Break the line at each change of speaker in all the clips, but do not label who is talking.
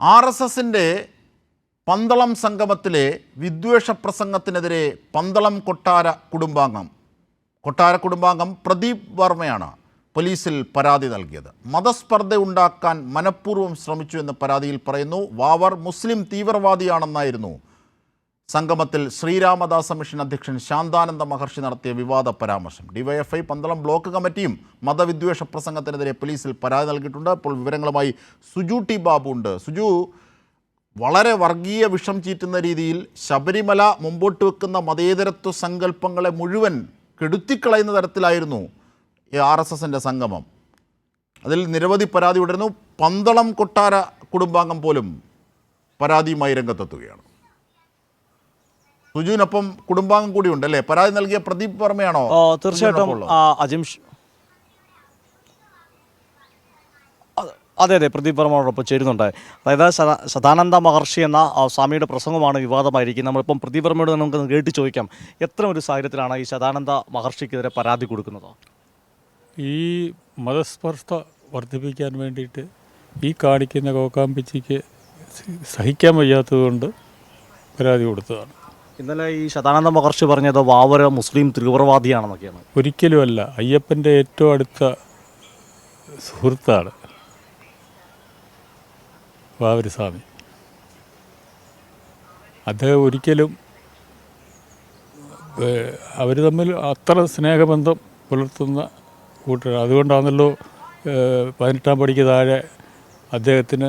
R S എസിന്റെ പന്തളം സംഗമത്തിലെ വിദ്വേഷ പ്രസംഗത്തിനെതിരെ പന്തളം കൊട്ടാര കുടുംബാംഗം കൊട്ടാര കുടുംബാംഗം പ്രദീപ് വർമ്മയാണ് പോലീസിൽ പരാതി നൽകിയത്. മതസ്പർദ്ധ ഉണ്ടാക്കാൻ മനഃപൂർവം ശ്രമിച്ചു എന്ന് പരാതിയിൽ പറയുന്നു. വാവർ മുസ്ലിം തീവ്രവാദിയാണെന്നായിരുന്നു സംഗമത്തിൽ ശ്രീരാമദാസ മിഷൻ അധ്യക്ഷൻ ശാന്താനന്ദ മഹർഷി നടത്തിയ വിവാദ പരാമർശം. ഡിവൈഎഫ്ഐ പന്തളം ബ്ലോക്ക് കമ്മിറ്റിയും മതവിദ്വേഷ പ്രസംഗത്തിനെതിരെ പോലീസിൽ പരാതി നൽകിയിട്ടുണ്ട്. അപ്പോൾ വിവരങ്ങളുമായി സുജു ടി ബാബു ഉണ്ട്. സുജു വളരെ വർഗീയ വിഷം ചീറ്റുന്ന രീതിയിൽ ശബരിമല മുമ്പോട്ട് വെക്കുന്ന മതേതരത്വ സങ്കല്പങ്ങളെ മുഴുവൻ കെടുത്തിക്കളയുന്ന തരത്തിലായിരുന്നു ആർ എസ് എസിന്റെ സംഗമം. അതിൽ നിരവധി പരാതി ഉടരുന്നു പന്തളം കൊട്ടാര കുടുംബാംഗം പോലും പരാതിയുമായി രംഗത്തെത്തുകയാണ്. സുജുവിനൊപ്പം കുടുംബാംഗം കൂടിയുണ്ട് അല്ലേ പരാതി നൽകിയ പ്രദീപ് വർമ്മയാണോ?
തീർച്ചയായിട്ടും. അജിംഷ് അതെ അതെ പ്രദീപ് വർമ്മയോടൊപ്പം ചേരുന്നുണ്ട്. അതായത് സദാ- സദാനന്ദ മഹർഷി എന്ന സ്വാമിയുടെ പ്രസംഗമാണ് വിവാദമായിരിക്കുന്നത്. നമ്മളിപ്പം പ്രദീപ് വർമ്മയോട് നമുക്ക് കേട്ട് ചോദിക്കാം. എത്ര ഒരു സാഹചര്യത്തിലാണ് ഈ സദാനന്ദ മഹർഷിക്കെതിരെ പരാതി കൊടുക്കുന്നത്?
ഈ മതസ്പർശ വർദ്ധിപ്പിക്കാൻ വേണ്ടിയിട്ട് ഈ കാണിക്കുന്ന കോക്കാമ്പിച്ചിക്ക് സഹിക്കാൻ വയ്യാത്തതുകൊണ്ട് പരാതി കൊടുത്തതാണ്.
ഇന്നലെ ഈ ശതാനന്ദ മഹർഷി പറഞ്ഞത് വാവര മുസ്ലിം തീവ്രവാദിയാണെന്നൊക്കെയാണ്.
ഒരിക്കലുമല്ല അയ്യപ്പന്റെ ഏറ്റവും അടുത്ത സുഹൃത്താണ് വാവരസ്വാമി അദ്ദേഹം ഒരിക്കലും അവർ തമ്മിൽ അത്ര സ്നേഹബന്ധം പുലർത്തുന്ന കൂട്ടർ അതുകൊണ്ടാണല്ലോ പതിനെട്ടാം പടിക്ക് താഴെ അദ്ദേഹത്തിന്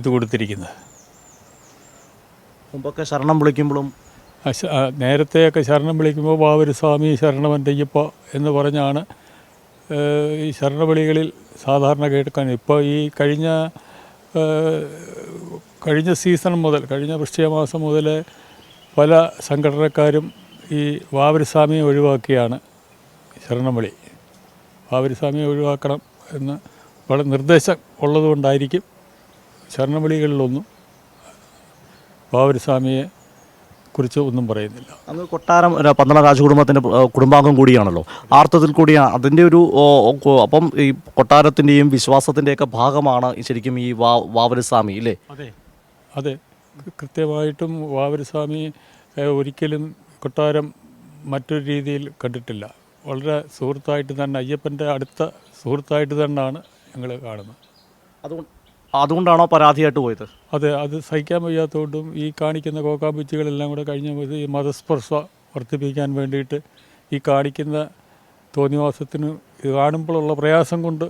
ഇത് കൊടുത്തിരിക്കുന്നത്.
മുമ്പൊക്കെ ശരണം വിളിക്കുമ്പോഴും
നേരത്തെയൊക്കെ ശരണം വിളിക്കുമ്പോൾ വാവര് സ്വാമി ശരണം ഇപ്പോൾ എന്ന് പറഞ്ഞാണ് ഈ ശരണവിളികളിൽ സാധാരണ കേൾക്കാൻ. ഇപ്പോൾ ഈ കഴിഞ്ഞ കഴിഞ്ഞ സീസൺ മുതൽ കഴിഞ്ഞ വൃശ്ചിക മാസം മുതൽ പല സംഘടനക്കാരും ഈ വാവരിസ്വാമിയെ ഒഴിവാക്കിയാണ് ശരണവിളി. വാവരിസ്വാമിയെ ഒഴിവാക്കണം എന്ന് വളരെ നിർദ്ദേശം ഉള്ളതുകൊണ്ടായിരിക്കും ശരണവിളികളിലൊന്നും വാവര് സ്വാമിയെ കുറിച്ച് ഒന്നും പറയുന്നില്ല.
അന്ന് കൊട്ടാരം പന്തള രാജകുടുംബത്തിന്റെ കുടുംബാംഗം കൂടിയാണല്ലോ. ആർത്ഥത്തിൽ കൂടിയാണ് അതിന്റെ ഒരു അപ്പം ഈ കൊട്ടാരത്തിന്റെയും വിശ്വാസത്തിന്റെയൊക്കെ ഭാഗമാണ് ശരിക്കും ഈ വാ വാവരസ്വാമി ഇല്ലേ?
അതെ അതെ. കൃത്യമായിട്ടും വാവരസ്വാമി ഒരിക്കലും കൊട്ടാരം മറ്റൊരു രീതിയിൽ കണ്ടിട്ടില്ല. വളരെ സുഹൃത്തായിട്ട് തന്നെ അയ്യപ്പന്റെ അടുത്ത സുഹൃത്തായിട്ട് തന്നെയാണ് ഞങ്ങൾ കാണുന്നത്.
അതുകൊണ്ട് അതുകൊണ്ടാണോ പരാതിയായിട്ട് പോയത്?
അതെ അത് സഹിക്കാൻ വയ്യാത്തതുകൊണ്ടും ഈ കാണിക്കുന്ന കോക്കാമ്പിച്ചുകളെല്ലാം കൂടെ കഴിഞ്ഞ ഈ മതസ്പർശ വർദ്ധിപ്പിക്കാൻ വേണ്ടിയിട്ട് ഈ കാണിക്കുന്ന തോന്നിവാസത്തിന് കാണുമ്പോഴുള്ള പ്രയാസം കൊണ്ട്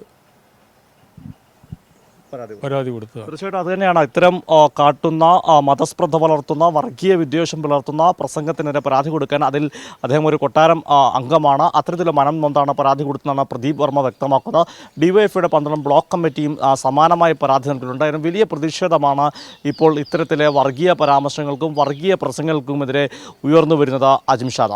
പരാതി
കൊടുത്തു.
തീർച്ചയായിട്ടും അത് തന്നെയാണ്. ഇത്തരം കാട്ടുന്ന മതസ്പ്രദ്ധ പുലർത്തുന്ന വളർത്തുന്ന വർഗീയ വിദ്വേഷം പുലർത്തുന്ന പ്രസംഗത്തിനെതിരെ പരാതി കൊടുക്കാൻ അതിൽ അദ്ദേഹം ഒരു കൊട്ടാരം അംഗമാണ്. അത്തരത്തിലുള്ള മനം നൊന്താണ് പരാതി കൊടുത്തതെന്നാണ് പ്രദീപ് വർമ്മ വ്യക്തമാക്കുന്നത്. ഡിവൈഎഫ്ഐയുടെ പന്ത്രണ്ട് ബ്ലോക്ക് കമ്മിറ്റിയും സമാനമായ സമാനമായി പരാതി നൽകിയിട്ടുണ്ട്. അതിന് വലിയ പ്രതിഷേധമാണ് ഇപ്പോൾ ഇത്തരത്തിലെ വർഗീയ പരാമർശങ്ങൾക്കും വർഗീയ പ്രസംഗങ്ങൾക്കുമെതിരെ ഉയർന്നു വരുന്നത് അജിംഷാദ